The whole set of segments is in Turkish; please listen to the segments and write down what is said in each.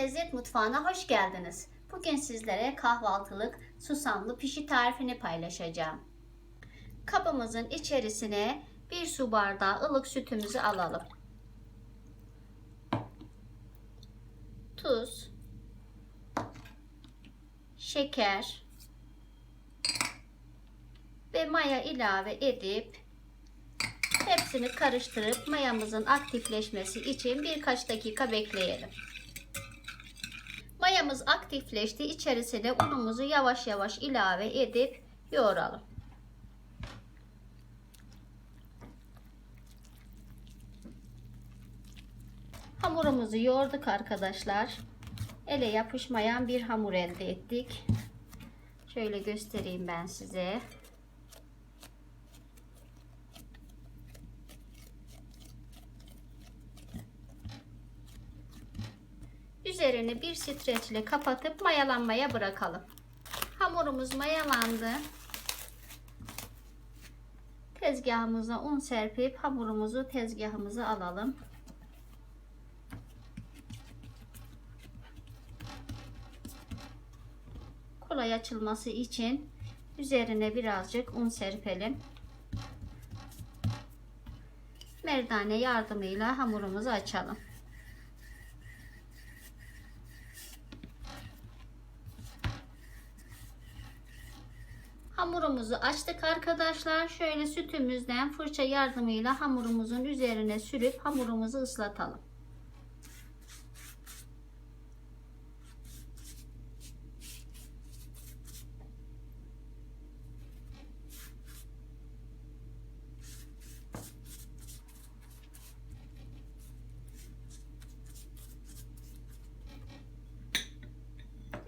Lezzet Mutfağı'na hoş geldiniz. Bugün sizlere kahvaltılık susamlı pişi tarifini paylaşacağım. Kabımızın içerisine bir su bardağı ılık sütümüzü alalım. Tuz, şeker ve maya ilave edip hepsini karıştırıp mayamızın aktifleşmesi için birkaç dakika bekleyelim. Mayamız aktifleşti. İçerisine unumuzu yavaş yavaş ilave edip yoğuralım. Hamurumuzu yoğurduk arkadaşlar. Ele yapışmayan bir hamur elde ettik. Şöyle göstereyim ben size. Üzerini bir streçle kapatıp mayalanmaya bırakalım. Hamurumuz mayalandı. Tezgahımıza un serpip hamurumuzu tezgahımıza alalım. Kolay açılması için üzerine birazcık un serpelim. Merdane yardımıyla hamurumuzu açalım. Hamurumuzu açtık arkadaşlar. Şöyle sütümüzden fırça yardımıyla hamurumuzun üzerine sürüp hamurumuzu ıslatalım.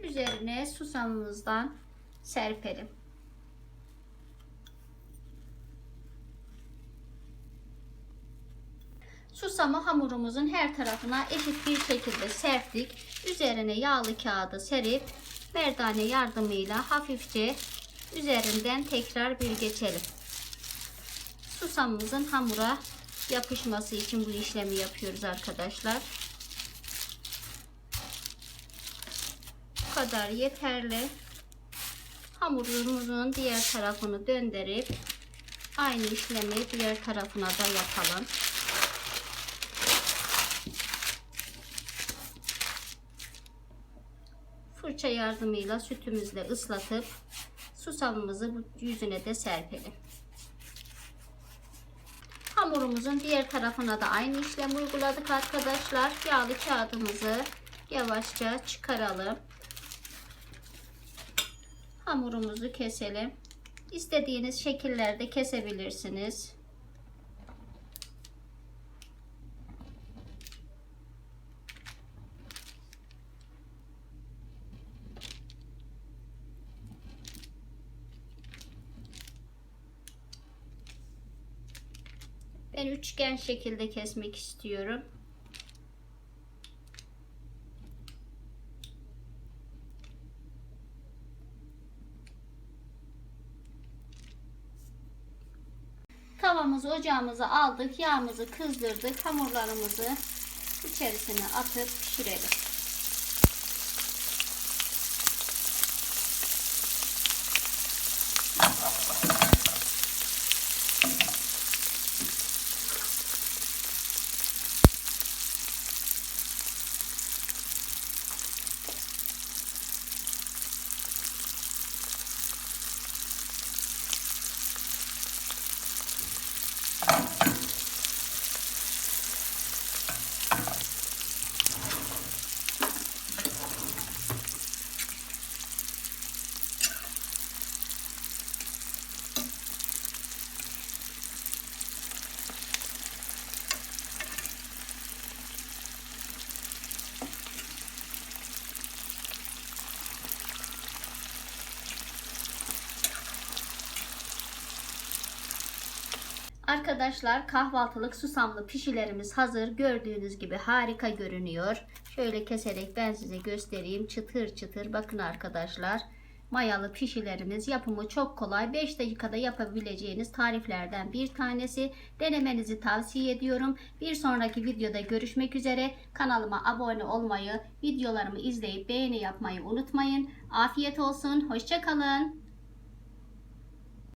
Üzerine susamımızdan serpelim. Susamı hamurumuzun her tarafına eşit bir şekilde serptik. Üzerine yağlı kağıdı serip merdane yardımıyla hafifçe üzerinden tekrar bir geçelim. Susamımızın hamura yapışması için bu işlemi yapıyoruz arkadaşlar. Bu kadar yeterli. Hamurumuzun diğer tarafını döndürüp aynı işlemi diğer tarafına da yapalım. Fırça yardımıyla sütümüzle ıslatıp susamımızı yüzüne de serpelim. Hamurumuzun diğer tarafına da aynı işlemi uyguladık arkadaşlar. Yağlı kağıdımızı yavaşça çıkaralım. Hamurumuzu keselim. İstediğiniz şekillerde kesebilirsiniz. Ben üçgen şekilde kesmek istiyorum. Tavamızı ocağımıza aldık. Yağımızı kızdırdık. Hamurlarımızı içerisine atıp pişirelim. Arkadaşlar kahvaltılık susamlı pişilerimiz hazır. Gördüğünüz gibi harika görünüyor. Şöyle keserek ben size göstereyim. Çıtır çıtır bakın arkadaşlar. Mayalı pişilerimiz yapımı çok kolay. 5 dakikada yapabileceğiniz tariflerden bir tanesi. Denemenizi tavsiye ediyorum. Bir sonraki videoda görüşmek üzere. Kanalıma abone olmayı, videolarımı izleyip beğeni yapmayı unutmayın. Afiyet olsun. Hoşçakalın.